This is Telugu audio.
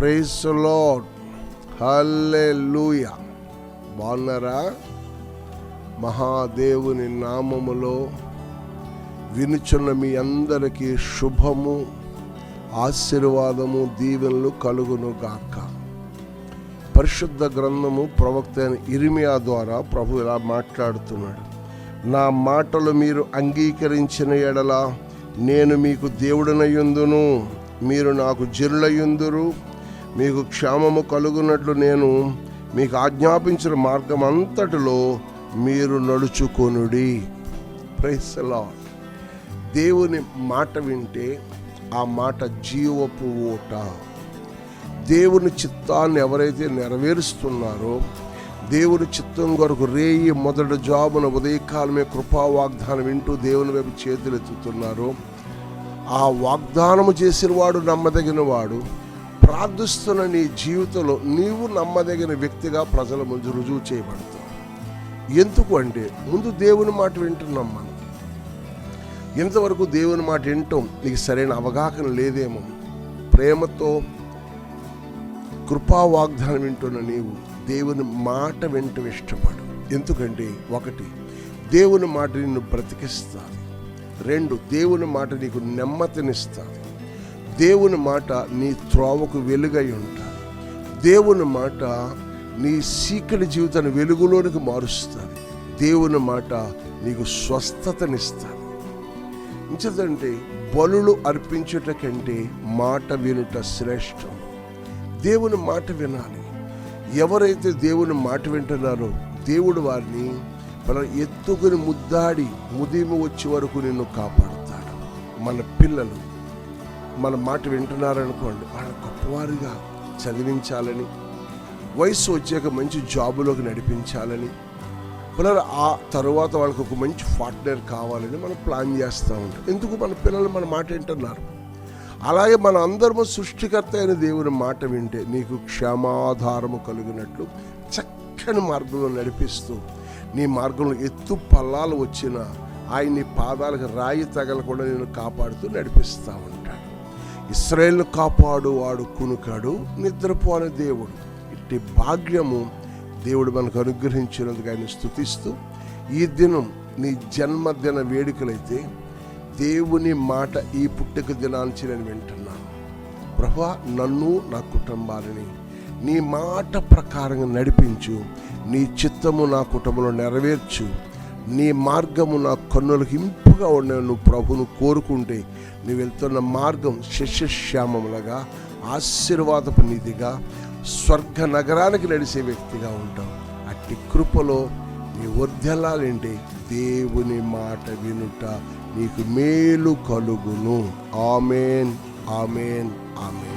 ప్రైజ్ లాడ్ హల్లే లూయ బాగున్నారా? మహాదేవుని నామములో వినుచున్న మీ అందరికీ శుభము ఆశీర్వాదము దీవెనలు కలుగును గాక పరిశుద్ధ గ్రంథము ప్రవక్త అయిన ఇరిమియా ద్వారా ప్రభు ఇలా మాట్లాడుతున్నాడు. నా మాటలు మీరు అంగీకరించిన ఎడల నేను మీకు దేవుడనయుందును మీరు నాకు జరులయుందురు మీకు క్షేమము కలుగునట్లు నేను మీకు ఆజ్ఞాపించిన మార్గం అంతటిలో మీరు నడుచుకొనుడి. ప్రైస్ దేవుని మాట వింటే ఆ మాట జీవపు ఓట దేవుని చిత్తాన్ని ఎవరైతే నెరవేరుస్తున్నారో దేవుని చిత్తం కొరకు రేయి మొదటి జాబున ఉదయకాలమే కృపా వాగ్దానం వింటూ దేవుని వైపు చేతులెత్తుతున్నారో ఆ వాగ్దానము చేసిన వాడు నమ్మదగిన వాడు. ప్రార్థిస్తున్న నీ జీవితంలో నీవు నమ్మదగిన వ్యక్తిగా ప్రజల ముందు రుజువు చేయబడతావు. ఎందుకు అంటే ముందు దేవుని మాట వింటున్నాం మనం. ఇంతవరకు దేవుని మాట వింటాం నీకు సరైన అవగాహన లేదేమో. ప్రేమతో కృపా వాగ్దానం వింటున్న నీవు దేవుని మాట వింటూ ఇష్టపడు ఎందుకంటే ఒకటి దేవుని మాట నిన్ను బ్రతికిస్తుంది. రెండు దేవుని మాట నీకు నెమ్మతినిస్తుంది దేవుని మాట నీ త్రోవకు వెలుగై ఉంటుంది దేవుని మాట నీ సీకటి జీవితాన్ని వెలుగులోనికి మారుస్తుంది. దేవుని మాట నీకు స్వస్థతనిస్తుంది. ఇంచదంటే బలులు అర్పించుట కంటే మాట వినుట శ్రేష్టం. దేవుని మాట వినాలి. ఎవరైతే దేవుని మాట వింటున్నారో దేవుడు వారిని మన ఎత్తుకుని ముద్దాడి ముదిమి వచ్చే వరకు నిన్ను కాపాడుతాడు. మన పిల్లలు మన మాట వింటున్నారనుకోండి వాళ్ళ గొప్పవారిగా చదివించాలని వయసు వచ్చాక మంచి జాబులోకి నడిపించాలని పిల్లలు ఆ తర్వాత వాళ్ళకి ఒక మంచి పార్ట్నర్ కావాలని మనం ప్లాన్ చేస్తూ ఉంటాం. ఎందుకు మన పిల్లలు మన మాట వింటున్నారు? అలాగే మన అందరము సృష్టికర్త అయిన దేవుని మాట వింటే నీకు క్షమాధారము కలిగినట్లు చక్కని మార్గంలో నడిపిస్తూ నీ మార్గంలో ఎత్తు పల్లాలు వచ్చినా ఆయన నీ పాదాలకు రాయి తగలకుండా నేను కాపాడుతూ నడిపిస్తూ ఉంటాడు. ఇస్రాయేల్ను కాపాడు వాడు కునుకాడు నిద్రపోని దేవుడు. ఇట్టి భాగ్యము దేవుడు మనకు అనుగ్రహించినందుకు ఆయన స్థుతిస్తూ ఈ దినం నీ జన్మదిన వేడుకలైతే దేవుని మాట ఈ పుట్టుక దినాంచి నేను వింటున్నాను. ప్రభా నన్ను నా కుటుంబాలని నీ మాట ప్రకారంగా నడిపించు. నీ చిత్తము నా కుటుంబంలో నెరవేర్చు. నీ మార్గము నా కన్నులకు ఇంపుగా ఉండే నువ్వు ప్రభును కోరుకుంటే నువ్వు వెళ్తున్న మార్గం శస్యశ్యామములుగా ఆశీర్వాదపు నీతిగా స్వర్గ నగరానికి నడిచే వ్యక్తిగా ఉంటావు. అట్టి కృపలో నీ వర్ధలాలంటే దేవుని మాట వినుట నీకు మేలు కలుగును. Amen amen amen.